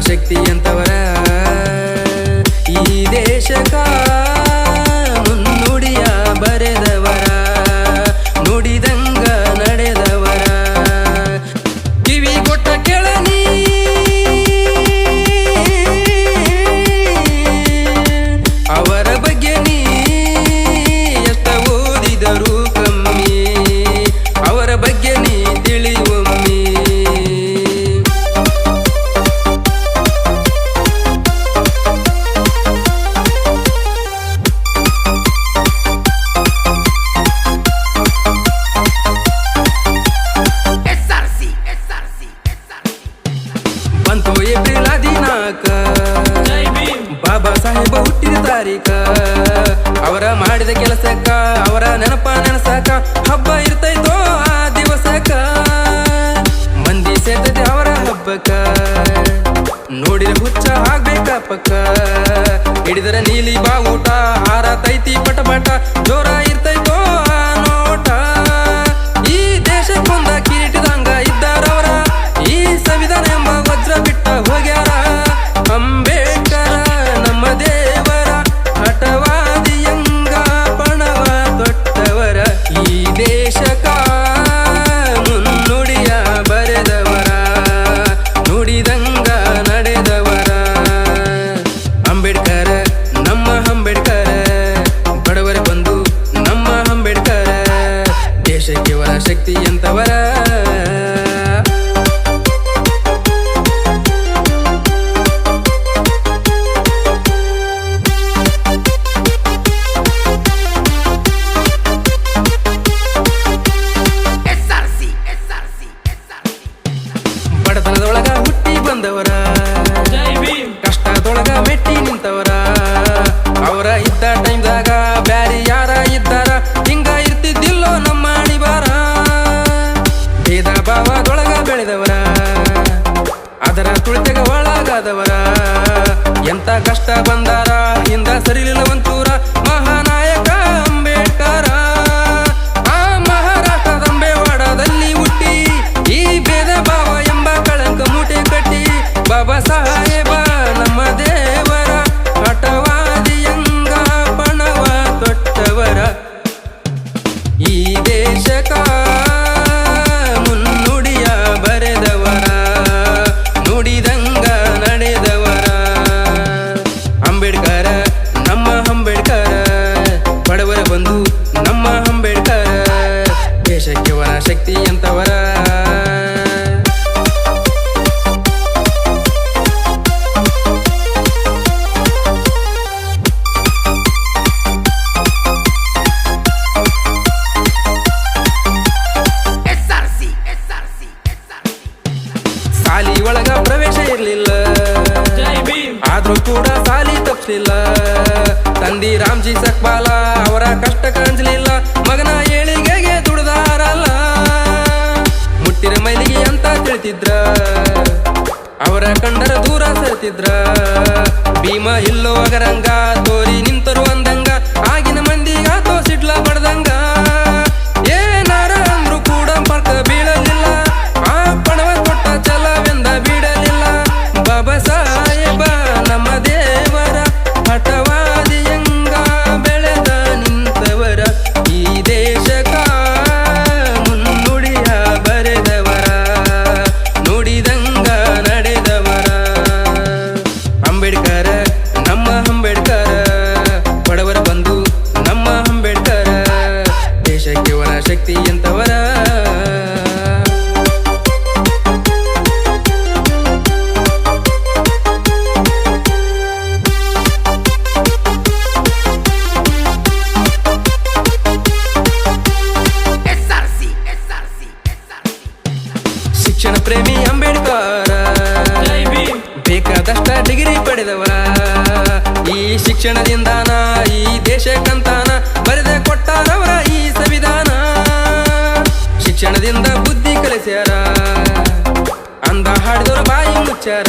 ಶಕ್ತಿ ಅಂತವರ ಬಂತು ಏಪ್ರಿಲ್ ಹದಿನಾಲ್ಕ. ಬಾಬಾ ಸಾಹೇಬ ಹುಟ್ಟಿದ ತಾರೀಕ. ಅವರ ಮಾಡಿದ ಕೆಲಸಕ್ಕ, ಅವರ ನೆನಪ ನೆನಸಕ ಹಬ್ಬ ಇರ್ತೈತೋ ಆ ದಿವಸಕ್ಕ. ಮಂದಿ ಸೇರ್ತೈತೆ ಅವರ ಹಬ್ಬಕ್ಕ. ನೋಡಿದ ಹುಚ್ಚ ಆಗ್ಬೇಕ ಪಕ್ಕ. ಹಿಡಿದರ ನೀಲಿ ಬಾವುಟ, ಹಾರ, ತೈತಿ ಟೈಮ್ದಾಗ ಬ್ಯಾರಿ ಯಾರ ಇದ್ದಾರ? ಹಿಂಗ ಇರ್ತಿದ್ದಿಲ್ಲೋ ನಮ್ಮ ಅಣಿಬಾರ ಭೇದ ಭಾವದೊಳಗ ಬೆಳೆದವರ. ಅದರ ತುಳಿತಗ ಒಳಗಾದವರ. ಎಂತ ಕಷ್ಟ ಬಂದಾರ ಹಿಂದ ಸರಿಲಿಲ್ಲ ಒಂಚೂರ ಮಹಾನಾಯಕ ಬಂಧು ನಮ್ಮ ಅಂಬೇಡ್ಕರ್ ದೇಶಕ್ಕೆ ವರ ಶಕ್ತಿ ಅಂತವರ ಸಾಲಿ ಒಳಗ ಪ್ರವೇಶ ಇರ್ಲಿಲ್ಲ. ಆದ್ರೂ ಕೂಡ ಸಾಲಿ ತಪ್ಪಿಸ್ಲಿಲ್ಲ ತಂದಿ ರಾಮ್ಜಿ ಸಕ್ಬಾಲ ಅವರ ಕಷ್ಟ ಕಾಣಿಸ್ಲಿಲ್ಲ ಮಗನ ಏಳಿಗೆಗೆ ದುಡ್ದಾರಲ್ಲ. ಮುಟ್ಟಿರ ಮೈಲಿಗೆ ಅಂತ ತಿಳಿತಿದ್ರ. ಅವರ ಕಂಡರ ದೂರ ಸರಿತಿದ್ರ. ಭೀಮ ಇಲ್ಲೋ ಅಗರಂಗ, ತೋರಿ ನಿಂತರು ಅಂದಂಗ ಅಂಬೇಡ್ಕರ ಬೇಕಾದಷ್ಟ ಡಿಗ್ರಿ ಪಡೆದವ ಈ ಶಿಕ್ಷಣದಿಂದಾನ ಈ ದೇಶಕ್ಕಂತಾನ ಬರೆದ ಕೊಟ್ಟಾನವರ ಈ ಸಂವಿಧಾನ. ಶಿಕ್ಷಣದಿಂದ ಬುದ್ಧಿ ಕಲಿಸ್ಯಾರ. ಅಂದ ಹಾಡಿದವರು ಬಾಯಿ ಮುಚ್ಚಾರ.